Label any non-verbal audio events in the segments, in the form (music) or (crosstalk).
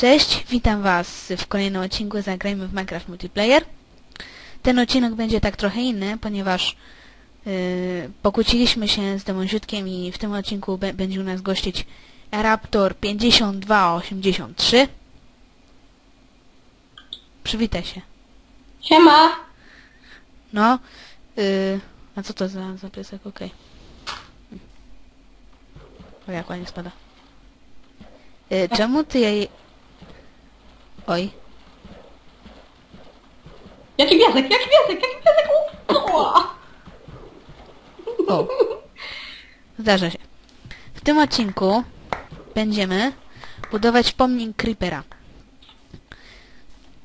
Cześć, witam Was w kolejnym odcinku Zagrajmy w Minecraft Multiplayer. Ten odcinek będzie tak trochę inny, ponieważ yy, pokłóciliśmy się z Demonziutkiem i w tym odcinku będzie u nas gościć Raptor 5283. Przywitaj się. Siema! No, yy, a co to za, za piesek? Okej. O, jak ładnie spada. Yy, czemu ty jej... Oj. Jaki piasek, jaki piasek, jaki piasek! O! O. Zdarza się. W tym odcinku będziemy budować pomnik Creepera.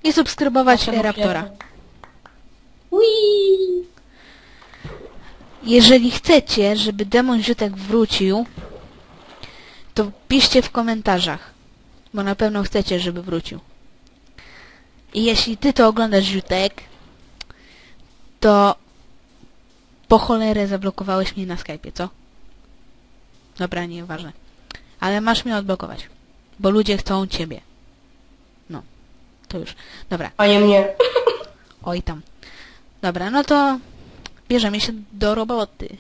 I subskrybować Naszego Raptora. Ui! Jeżeli chcecie, żeby Demon Ziutek wrócił, to piszcie w komentarzach, bo na pewno chcecie, żeby wrócił. I jeśli ty to oglądasz, Ziutek, to po cholerę zablokowałeś mnie na Skype'ie, co? Dobra, nieważne. Ale masz mnie odblokować, bo ludzie chcą ciebie. No, to już. Dobra, A nie mnie. (laughs) oj tam. Dobra, no to bierzemy się do roboty.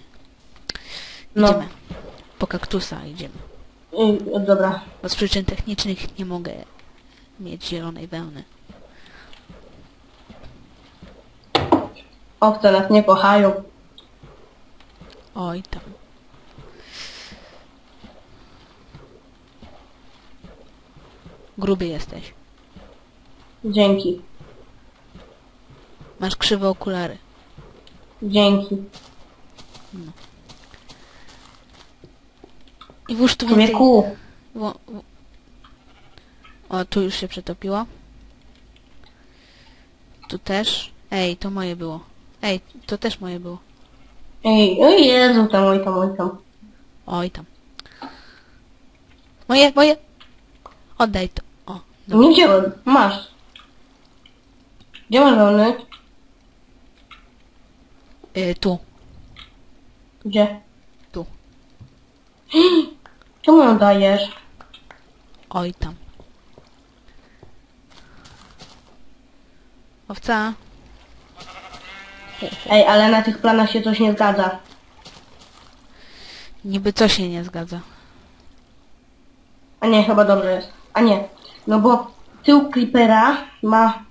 No. Idziemy. Po kaktusa idziemy. Dobra. Bo z przyczyn technicznych nie mogę mieć zielonej wełny. Obce nas nie kochają. Oj tam. Gruby jesteś. Dzięki. Masz krzywe okulary. Dzięki. I włóż tu więcej... Wo- wo- O, tu już się przetopiło. Tu też. Ej, to moje było. Ej, to też moje było. Ej, o Jezu, tam, oj tam, oj tam. Oj tam. Moje, moje! Oddaj to. O, dobra. Nie wziąłem. Masz. Gdzie masz żony? Y, tu, Gdzie? tu. (gasps) Czemu ją dajesz? Oj tam. Owca. Ej, ale na tych planach się coś nie zgadza. Niby co się nie zgadza. A nie, chyba dobrze jest. A nie. No bo tył Creepera ma...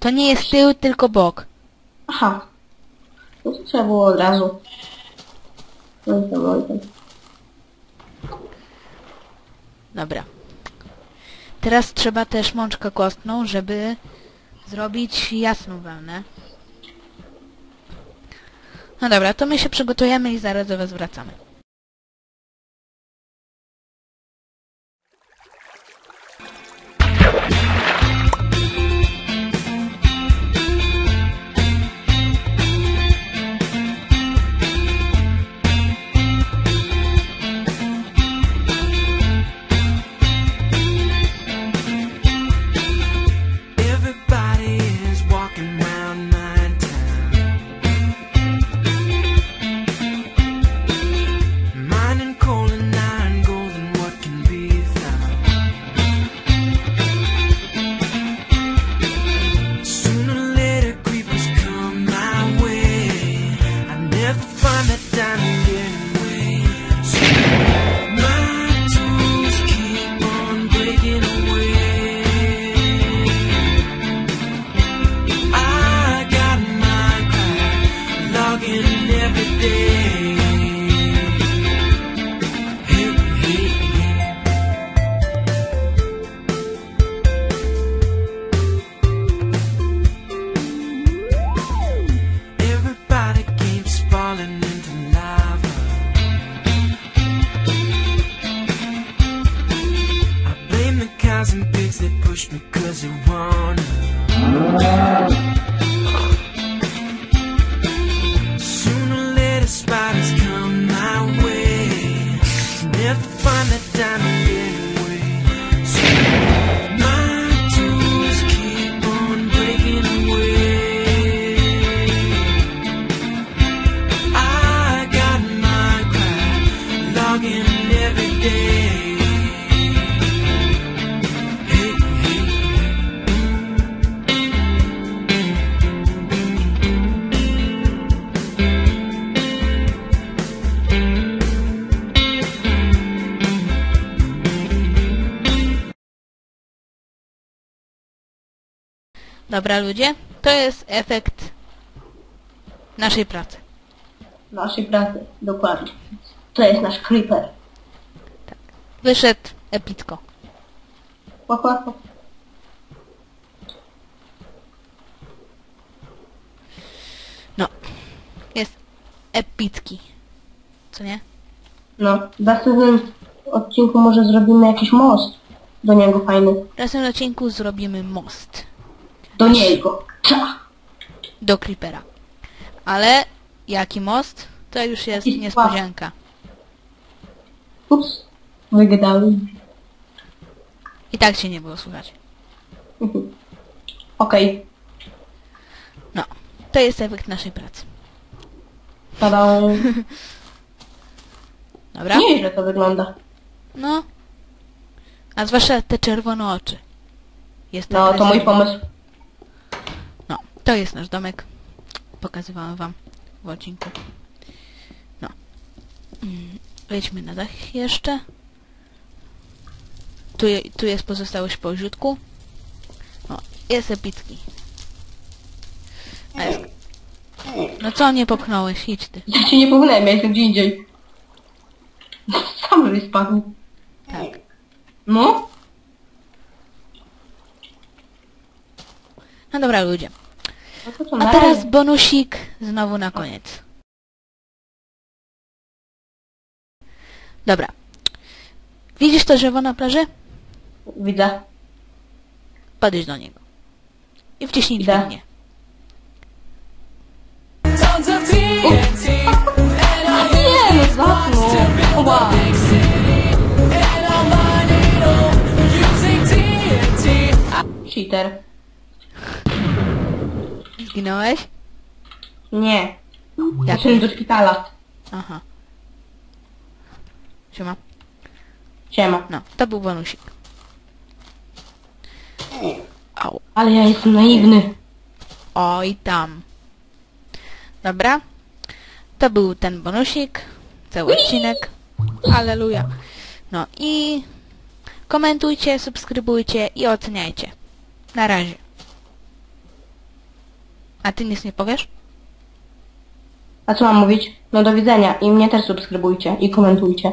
To nie jest tył, tylko bok. Aha. No to trzeba było od razu. Oj tam, oj tam. Dobra. Teraz trzeba też mączkę kostną, żeby zrobić jasną wełnę. No dobra, to my się przygotujemy i zaraz do was wracamy. Dobra ludzie, to jest efekt naszej pracy. Naszej pracy, dokładnie. To jest nasz creeper. Wyszedł epicko. Łap, łap, łap. No, jest epicki. Co nie? No, w następnym odcinku może zrobimy jakiś most do niego fajny. W następnym odcinku zrobimy most Do niego. Cza! do Creepera. Ale jaki most? To już jest Jakiś niespodzianka. Ups. Wygadałem. I tak się nie było słychać. (laughs) Okej. No, to jest efekt naszej pracy. Tada. (laughs) Dobra? Nieźle to wygląda. No. A zwłaszcza te czerwone oczy. Jest No, to mój pomysł. No, to jest nasz domek. Pokazywałem wam w odcinku. No. Mm, Wejdźmy na dach jeszcze. Tu, je, tu jest pozostałość po źródku. O, jest epicki. Jest. No co nie popchnąłeś? Idź ty. Ja cię nie powinienem, ja jestem gdzie indziej. Sam żeś spadł. Tak. No? No dobra ludzie. No to co, A teraz razie. bonusik znowu na koniec. Dobra. Widzisz to drzewo na plaży? Widzę. Podejdź do niego. I wciśnij Idę. dźwignię. Nie, no zapnął. Oba. Cheater. Zginąłeś? Nie. Poszedłem do szpitala. Aha. Siema. Siema. No, to był bonusik. Au. Ale ja jestem naiwny. Oj tam. Dobra. To był ten bonusik. Cały odcinek. Aleluja. No i komentujcie, subskrybujcie i oceniajcie. Na razie. A ty nic nie powiesz? A co mam mówić? No do widzenia. I mnie też subskrybujcie i komentujcie.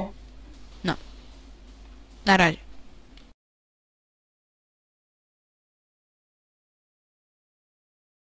Na razie.